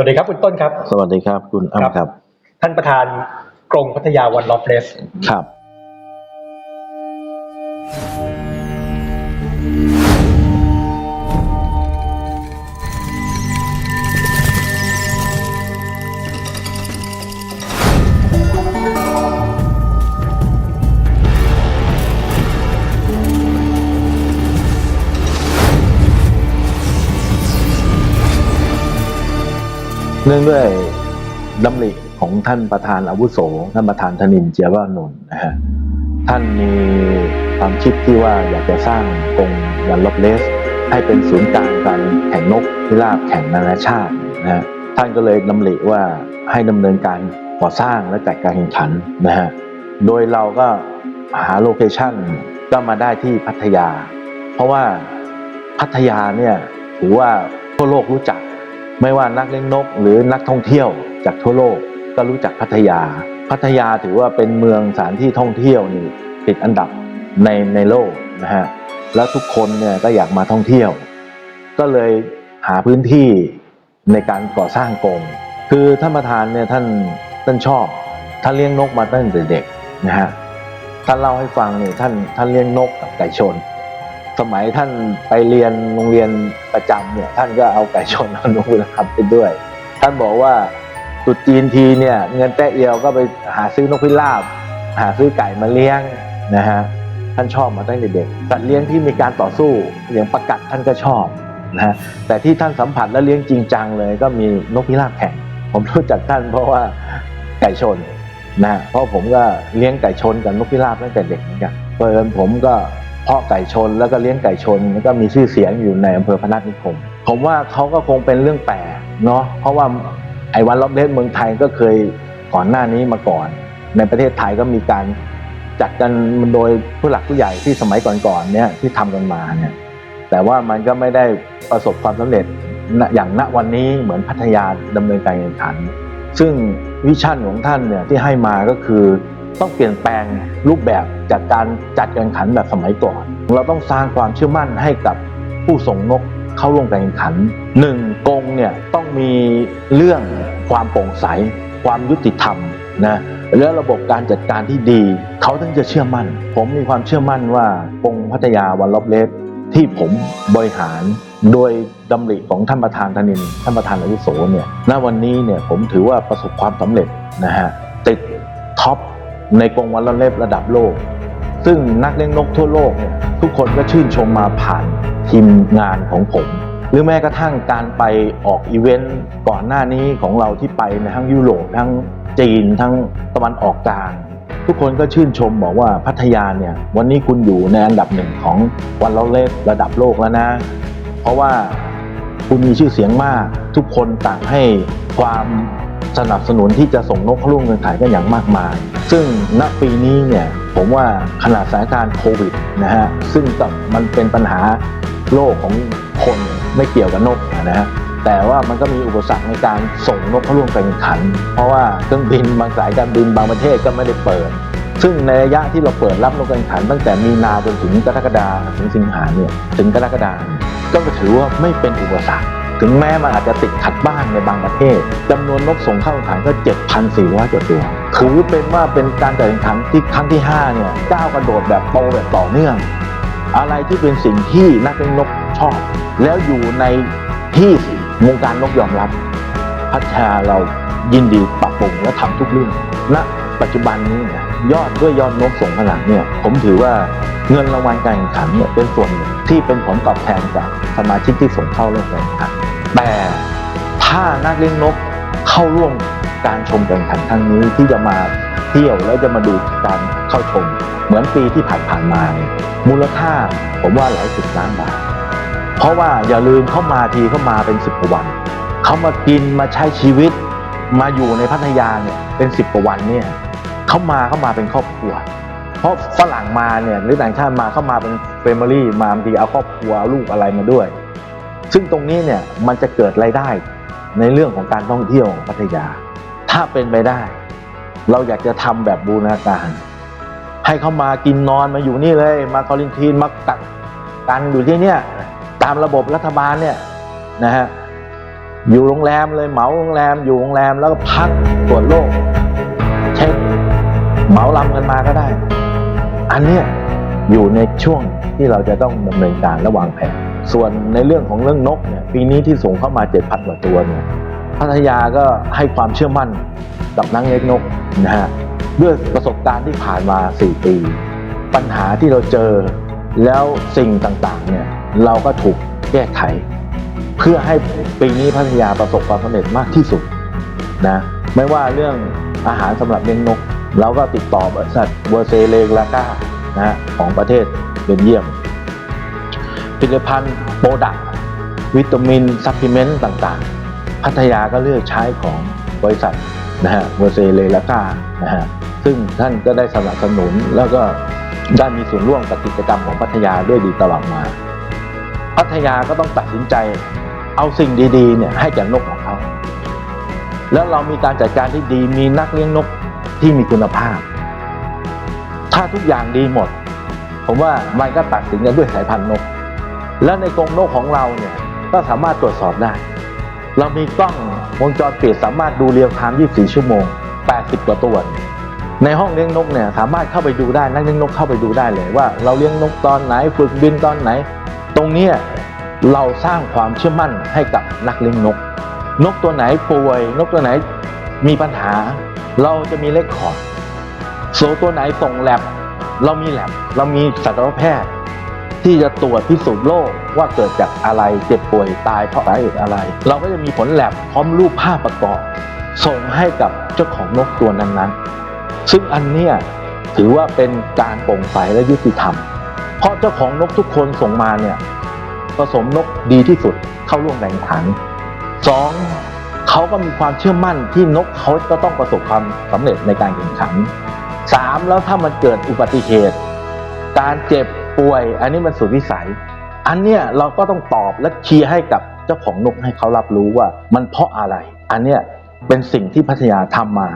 วัสดีครับคุณต้นครับ สวัสดีครับคุณอ้ำครับ ท่านประธานกรงพัทยาวันลอฟเลสครับ นื่องด้วยดำริของท่านประธานอาวุโสท่านประธานธนินเจียรวนนท์นะฮะท่านมีความคิดที่ว่าอยากจะสร้างกรงวันลบเลส ให้เป็นศูนย์กลางการแข่งนกพิราบแข่งนานาชาตินะฮะท่านก็เลยดำริว่าให้ดำเนินการก่อสร้างและจัดการแข่งขันนะฮะโดยเราก็หาโลเคชั่นก็มาได้ที่พัทยา เพราะว่าพัทยาเนี่ยถือว่าทั่วโลกรู้จัก ไม่ว่านักเลี้ยงนกหรือนักท่องเที่ยวจากทั่วโลกก็รู้จักพัทยา พัทยาถือว่าเป็นเมืองสถานที่ท่องเที่ยวนี่ติดอันดับในในโลกนะฮะแล้วทุกคนเนี่ยก็อยากมาท่องเที่ยว ก็เลยหาพื้นที่ในการก่อสร้างกรงคือท่านประธานเนี่ยท่านท่านชอบท่านเลี้ยงนกมาตั้งแต่เด็กนะฮะท่านเล่าให้ฟังเนี่ยท่านท่านเลี้ยงนกกับไก่ชน สมัยท่านไปเรียนโรงเรียนประจำเนี่ยท่านก็เอาไก่ชนเอานกพิราบไปด้วย ท่านบอกว่าตุดจีนทีเนี่ยเงินแต้เอียวก็ไปหาซื้อนกพิราบ หาซื้อไก่มาเลี้ยงนะฮะท่านชอบมาตั้งแต่เด็กสัตว์เลี้ยงที่มีการต่อสู้อย่างประกัดท่านก็ชอบนะฮะแต่ที่ท่านสัมผัสและเลี้ยงจริงจังเลย ก็มีนกพิราบแข่งผมรู้จักท่านเพราะว่าไก่ชนนะเพราะผมก็เลี้ยงไก่ชนกับนกพิราบตั้งแต่เด็กเหมือนกันเปิดผมก็ เพาะไก่ชนแล้วก็เลี้ยงไก่ชนแล้วก็มีชื่อเสียงอยู่ในอำเภอพนัสนิคม ผมว่าเขาก็คงเป็นเรื่องแปลกเนาะเพราะว่าไอ้วันรอบเลสเมืองไทยก็เคยก่อนหน้านี้มาก่อน ในประเทศไทยก็มีการจัดกันโดยผู้หลักผู้ใหญ่ที่สมัยก่อนๆเนี่ยที่ทำกันมาเนี่ยแต่ว่ามันก็ไม่ได้ประสบความสำเร็จอย่างณวันนี้เหมือนพัทยาดำเนินการแข่งขัน ซึ่ง วิชั่นของท่านเนี่ยที่ให้มาก็คือต้องเปลี่ยนแปลงรูปแบบจากการจัดการแข่งขันแบบสมัยก่อน เราต้องสร้างความเชื่อมั่นให้กับผู้ส่งนกเข้าร่วมการแข่งขันหนึ่งกงเนี่ยต้องมีเรื่องความโปร่งใส ความยุติธรรมนะและระบบการจัดการที่ดี เขาถึงจะเชื่อมั่น ผมมีความเชื่อมั่นว่ากงพัทยาวันลบเลสที่ผมบริหาร โดยดำริของท่านประธานธนินท่านประธานอาวุโสเนี่ยณวันนี้เนี่ยผมถือว่าประสบความสำเร็จนะฮะติดท็อปในกรงวันละเล็บระดับโลก ซึ่งนักเลี้ยงนกทั่วโลกเนี่ยทุกคนก็ชื่นชมมาผ่านทีมงานของผม หรือแม้กระทั่งการไปออกอีเวนต์ก่อนหน้านี้ของเราที่ไปในทั้งยุโรปทั้งจีนทั้งตะวันออกกลางทุกคนก็ชื่นชมบอกว่าพัทยาเนี่ยวันนี้คุณอยู่ในอันดับหนึ่งของวันละเล็บระดับโลกแล้วนะ เพราะว่าคุณมีชื่อเสียงมากทุกคนต่างให้ความสนับสนุนที่จะส่งนกเข้าร่วมการแข่งขันกันอย่างมากมาย ซึ่งณปีนี้เนี่ยผมว่าขนาดสถานการณ์โควิดนะฮะซึ่งก็มันเป็นปัญหาโลกของคนไม่เกี่ยวกับนกนะฮะแต่ว่ามันก็มีอุปสรรคในการส่งนกเข้าร่วมการแข่งขัน เพราะว่าเครื่องบินบางสายการบินบางประเทศก็ไม่ได้เปิด ซึ่งในระยะที่เราเปิดรับนกการแข่งขัน ตั้งแต่มีนาจนถึงกรกฎาถึงสิงหาเนี่ยถึงกรกฎาเนี่ย ก็ถือว่าไม่เป็นอุปสรรค ถึงแม้มันอาจจะติดขัดบ้างในบางประเทศจำนวนนกส่งเข้าแข่งขันก็ 7,400กว่าตัวถือเป็นว่าเป็นการแข่งขันที่ครั้งที่ 5 เนี่ยก้าวกระโดดแบบโตแบบต่อเนื่อง อะไรที่เป็นสิ่งที่นักเลี้ยงนกชอบ แล้วอยู่ในที่วงการนกยอมรับ พัฒนาเรายินดีปรับปรุงและทำทุกเรื่องณปัจจุบันนี้ยยอดด้วยยอดนกส่งขนาดเนี่ยผมถือว่าเงินรางวัลการแข่งขันเนี่ยเป็นส่วนหนึ่ง ที่เป็นผลตอบแทนจากสมาชิกที่ส่งเข้าร่วมการแข่งขันแต่ถ้านักเลี้ยงนกเข้าร่วมการชมการแข่งขันครั้งนี้ที่จะมาเที่ยวแล้วจะมาดูการเข้าชม เหมือนปีที่ผ่านๆมาเนี่ยมูลค่าผมว่าหลายสิบล้านบาท เพราะว่าอย่าลืมเข้ามาทีเข้ามาเป็นสิบกว่าวัน เขามากินมาใช้ชีวิต มาอยู่ในพัทยาเนี่ยเป็นสิบกว่าวันเนี่ยเขามาเขามาเป็นครอบครัว เพราะฝรั่งมาเนี่ยหรือต่างชาติมาเข้ามาเป็นเฟมิลี่มาบางทีเอาครอบครัวเอาลูกอะไรมาด้วย ซึ่งตรงนี้เนี่ยมันจะเกิดรายได้ในเรื่องของการท่องเที่ยวของพัทยา ถ้าเป็นไปได้ เราอยากจะทำแบบบูรณาการ ให้เขามากินนอนมาอยู่นี่เลย มาคอลินทีนมากักกันอยู่ที่เนี่ยตามระบบรัฐบาลเนี่ยนะฮะอยู่โรงแรมเลยเหมาโรงแรมอยู่โรงแรมแล้วก็พักตรวจโรคเช็คเหมาลำกันมาก็ได้ นนี้อยู่ในช่วงที่เราจะต้องดำเนินการและวางแผน ส่วนในเรื่องของเรื่องนกเนี่ยปีนี้ที่ส่งเข้ามาเจ็ดพันกว่าตัวเนี่ยพัทยาก็ให้ความเชื่อมั่นกับนักเลี้ยงนกนะฮะด้วยประสบการณ์ที่ผ่านมา 4 ปี ปัญหาที่เราเจอแล้วสิ่งต่างๆเนี่ยเราก็ถูกแก้ไข เพื่อให้ปีนี้พัทยาประสบความสำเร็จมากที่สุดนะไม่ว่าเรื่องอาหารสำหรับเลี้ยงนก เราก็ติดต่อบริษัทเวอร์เซเลกาก้านะฮะของประเทศเบลเยียม ผลิตภัณฑ์โปรดักวิตามินซัพพลีเมนต์ต่างๆ พัทยาก็เลือกใช้ของบริษัทนะฮะเวอร์เซเลกาก้านะฮะซึ่งท่านก็ได้สนับสนุนแล้วก็ได้มีส่วนร่วมกับกิจกรรมของพัทยาด้วยดีตลอดมา พัทยาก็ต้องตัดสินใจเอาสิ่งดีๆเนี่ยให้แก่นกของเขา แล้วเรามีการจัดการที่ดีมีนักเลี้ยงนก ที่มีคุณภาพ ถ้าทุกอย่างดีหมด ผมว่ามันก็ตัดสินกันด้วยสายพันธุ์นก แล้วในกรงนกของเราเนี่ยก็สามารถตรวจสอบได้ เรามีกล้องวงจรปิดสามารถดูเรียลไทม์ 24 ชั่วโมง 80 กว่าตัว ในห้องเลี้ยงนกเนี่ยสามารถเข้าไปดูได้นักเลี้ยงนกเข้าไปดูได้เลยว่า เราเลี้ยงนกตอนไหนฝึกบินตอนไหน ตรงนี้เราสร้างความเชื่อมั่นให้กับนักเลี้ยงนก นกตัวไหนป่วย นกตัวไหนมีปัญหา เราจะมีเลขคอร์ดโซตัวไหนส่งแลบ เรามีแลบ เรามีสัตวแพทย์ ที่จะตรวจพิสูจน์โรคว่าเกิดจากอะไรเจ็บป่วยตายเพราะสาเหตุอะไร เราก็จะมีผลแลบพร้อมรูปภาพประกอบ ส่งให้กับเจ้าของนกตัวนั้นๆ ซึ่งอันเนี้ยถือว่าเป็นการโปร่งใสและยุติธรรม เพราะเจ้าของนกทุกคนส่งมาเนี่ยผสมนกดีที่สุดเข้าร่วมแข่งขันสอง เขาก็มีความเชื่อมั่นที่นกเขาจะต้องประสบความสำเร็จในการแข่งขันสามแล้วถ้ามันเกิดอุบัติเหตุ การเจ็บป่วย อันนี้มันสุดวิสัย อันเนี้ยเราก็ต้องตอบและเคลียร์ให้กับเจ้าของนกให้เขารับรู้ว่า มันเพราะอะไร อันเนี้ยเป็นสิ่งที่พัทยาทำมา